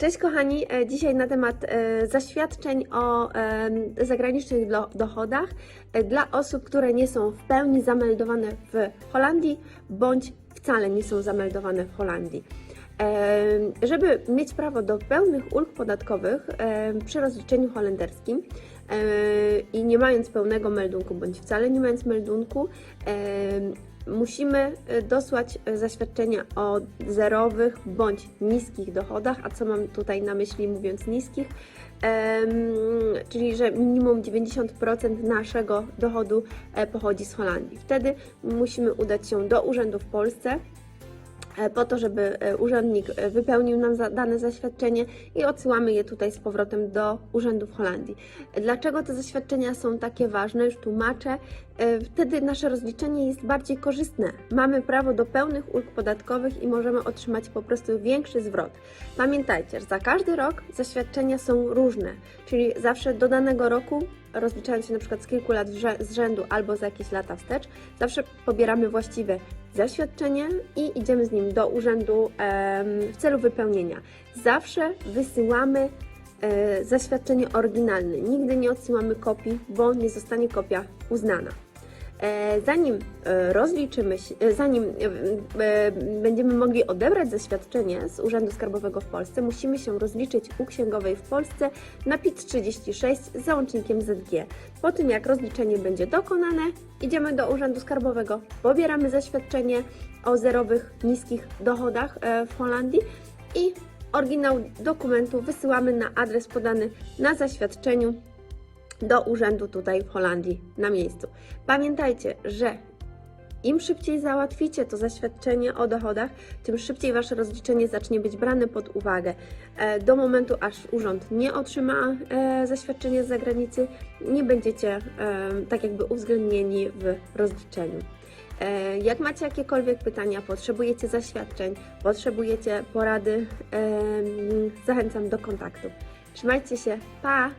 Cześć kochani, E, dzisiaj na temat e, zaświadczeń o e, zagranicznych do- dochodach dla osób, które nie są w pełni zameldowane w Holandii bądź wcale nie są zameldowane w Holandii. Żeby mieć prawo do pełnych ulg podatkowych przy rozliczeniu holenderskim i nie mając pełnego meldunku bądź wcale nie mając meldunku, musimy e, dosłać e, zaświadczenia o zerowych bądź niskich dochodach. A co mam tutaj na myśli mówiąc niskich? Czyli że minimum 90% naszego dochodu e, pochodzi z Holandii. Wtedy musimy udać się do urzędu w E, po to, żeby e, urzędnik e, wypełnił nam dane zaświadczenie i odsyłamy je tutaj z powrotem do urzędu w Holandii. Dlaczego te zaświadczenia są takie ważne? Już tłumaczę. Wtedy nasze rozliczenie jest bardziej korzystne. Mamy prawo do pełnych ulg podatkowych i możemy otrzymać po prostu większy zwrot. Pamiętajcie, że za każdy rok zaświadczenia są różne, czyli zawsze do danego roku, rozliczając się na przykład z kilku lat z rzędu albo za jakieś lata wstecz, zawsze pobieramy właściwe zaświadczenie i idziemy z nim do urzędu w celu wypełnienia. Zawsze wysyłamy e, zaświadczenie oryginalne. Nigdy nie odsyłamy kopii, bo nie zostanie kopia uznana. E, Zanim e, rozliczymy się, e, zanim będziemy mogli odebrać zaświadczenie z Urzędu Skarbowego w Polsce, musimy się rozliczyć u księgowej w Polsce na PIT 36 z załącznikiem ZG. Po tym jak rozliczenie będzie dokonane, idziemy do Urzędu Skarbowego, pobieramy zaświadczenie o zerowych, niskich dochodach w Holandii i oryginał dokumentu wysyłamy na adres podany na zaświadczeniu do urzędu tutaj w Holandii na miejscu. Pamiętajcie, że im szybciej załatwicie to zaświadczenie o dochodach, tym szybciej Wasze rozliczenie zacznie być brane pod uwagę. E, Do momentu, aż urząd nie otrzyma e, zaświadczenia z zagranicy, nie będziecie e, tak jakby uwzględnieni w rozliczeniu. Jak macie jakiekolwiek pytania, potrzebujecie zaświadczeń, potrzebujecie porady, zachęcam do kontaktu. Trzymajcie się, pa!